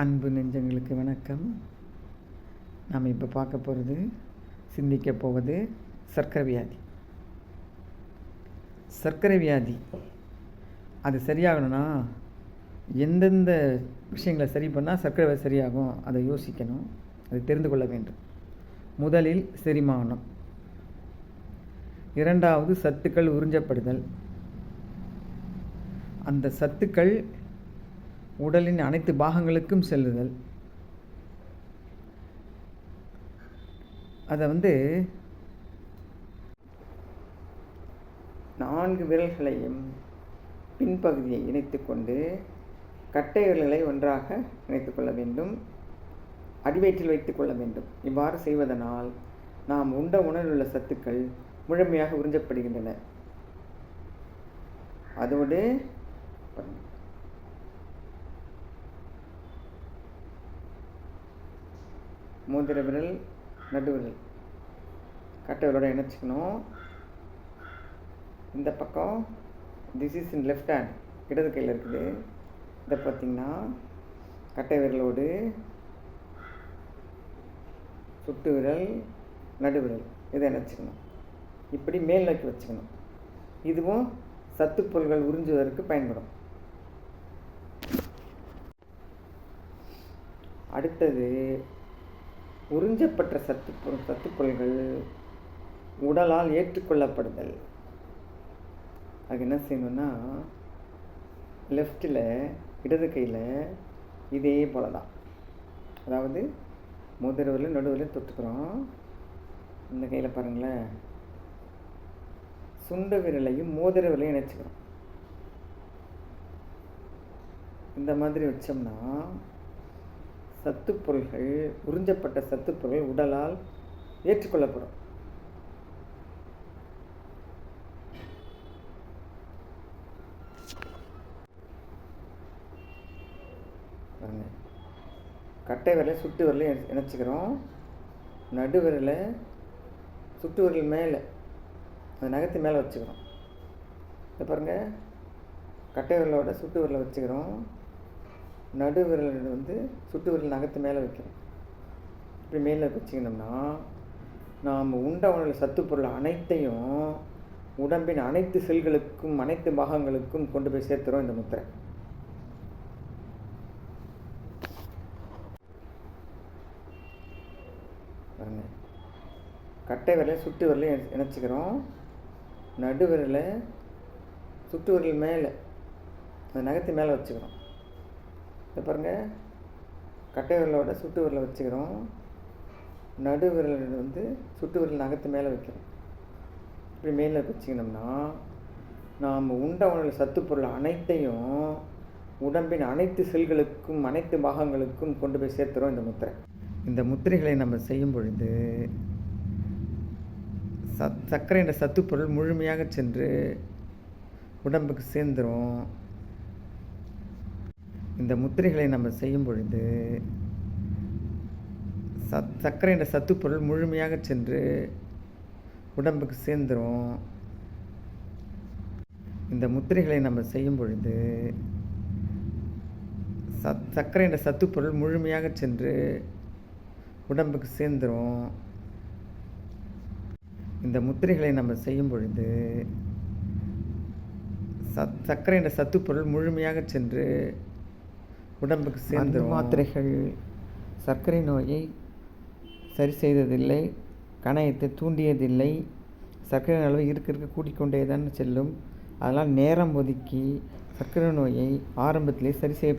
அன்பு நெஞ்சங்களுக்கு வணக்கம். நாம் இப்போ பார்க்க போகிறது சிந்திக்க போவது சர்க்கரை வியாதி. சர்க்கரை வியாதி அது சரியாகணும்னா எந்தெந்த விஷயங்களை சரி பண்ணால் சர்க்கரை வியாதி சரியாகும் அதை யோசிக்கணும் அதை தெரிந்து கொள்ள வேண்டும். முதலில் செரிமானம். இரண்டாவது சத்துக்கள் உறிஞ்சப்படுதல். அந்த சத்துக்கள் உடலின் அனைத்து பாகங்களுக்கும் செல்லுதல். அதை வந்து நான்கு விரல்களையும் பின்பகுதியை இணைத்துக்கொண்டு கட்டை விரல்களை ஒன்றாக இணைத்துக் கொள்ள வேண்டும். அடிவயிற்றில் வைத்துக் கொள்ள வேண்டும். இவ்வாறு செய்வதனால் நாம் உண்ட உணவில் உள்ள சத்துக்கள் முழுமையாக உறிஞ்சப்படுகின்றன. அதோடு மூந்திர விரல் நடுவிரல் கட்டை விரலோட இணைச்சிக்கணும். இந்த பக்கம் this is in left hand இடது கையில் இருக்குது. இதை பார்த்திங்கன்னா கட்டை விரலோடு சுட்டு விரல் நடுவிரல். இதை இணைச்சிக்கணும். இப்படி மேல் நோக்கி வச்சுக்கணும். இதுவும் சத்துப்பொருள்கள் உறிஞ்சுவதற்கு பயன்படும். அடுத்தது உறிஞ்சப்பட்ட சத்து சத்துப்பொருள்கள் உடலால் ஏற்றுக்கொள்ளப்படுதல். அது என்ன செய்யணும்னா லெஃப்டில் இடது கையில் இதே போல தான் அதாவது முதல்வரில் நடுவில் தொட்டுக்கிறோம். இந்த கையில் பாருங்களேன். சுண்ட விரலையும் மோதிர விரலையும் இணைச்சிக்கிறோம். இந்த மாதிரி வச்சோம்னா சத்துப்பொருள்கள் உறிஞ்சப்பட்ட சத்துப்பொருள் உடலால் ஏற்றுக்கொள்ளப்படும். கட்டை விரலை சுட்டு விரலையும் இணைச்சிக்கிறோம். நடு விரலை சுட்டு விரல் மேலே அந்த நகத்து மேலே வச்சுக்கிறோம். இதை பாருங்கள் கட்டை விரலோட சுட்டு விரலை வச்சுக்கிறோம். நடு விரல் வந்து சுட்டு விரல் நகத்து மேலே வைக்கிறோம் இப்படி மேலே வச்சுக்கணும்னா நாம் உண்ட உணவில் சத்துப்பொருள் அனைத்தையும் உடம்பின் அனைத்து செல்களுக்கும் அனைத்து பாகங்களுக்கும் கொண்டு போய் சேர்த்துறோம் இந்த முத்திரை. கட்டை விரலை சுட்டு விரலையும் இணைச்சிக்கிறோம். நடு விரலை சுட்டு விரல் மேலே அந்த நகத்து மேலே வச்சுக்கிறோம். இதை பாருங்கள் கட்டை விரலோட சுட்டு விரலை வச்சுக்கிறோம். நடு விரல் வந்து சுட்டு விரல் நகத்து மேலே வைக்கிறோம். இப்படி மேலே வச்சுக்கணும்னா நாம் உண்ட உணவில் சத்துப்பொருள் அனைத்தையும் உடம்பின் அனைத்து செல்களுக்கும் அனைத்து பாகங்களுக்கும் கொண்டு போய் சேர்த்துறோம் இந்த முத்திரை. இந்த முத்திரைகளை நம்ம செய்யும் பொழுது சத் சர்க்கரை என்ற சத்துப்பொருள் முழுமையாக சென்று உடம்புக்கு சேர்ந்துடும் இந்த முத்திரைகளை நம்ம செய்யும் பொழுது சத் சர்க்கரை என்ற சத்துப்பொருள் முழுமையாக சென்று உடம்புக்கு சேர்ந்துடும் இந்த முத்திரைகளை நம்ம செய்யும் பொழுது சத் சர்க்கரை என்ற சத்துப்பொருள் முழுமையாக சென்று உடம்புக்கு சேர்ந்துடும் இந்த முத்திரைகளை நம்ம செய்யும் பொழுது சத் சர்க்கரை என்ற சத்துப்பொருள் முழுமையாக சென்று உடம்புக்கு சேர்ந்து மாத்திரைகள் சர்க்கரை நோயை சரி செய்ததில்லை கணையத்தை தூண்டியதில்லை சர்க்கரை அளவு இருக்க இருக்க கூட்டிக்கொண்டே தான் செல்லும். அதனால் நேரம் ஒதுக்கி சர்க்கரை நோயை ஆரம்பத்திலே சரி செய்ய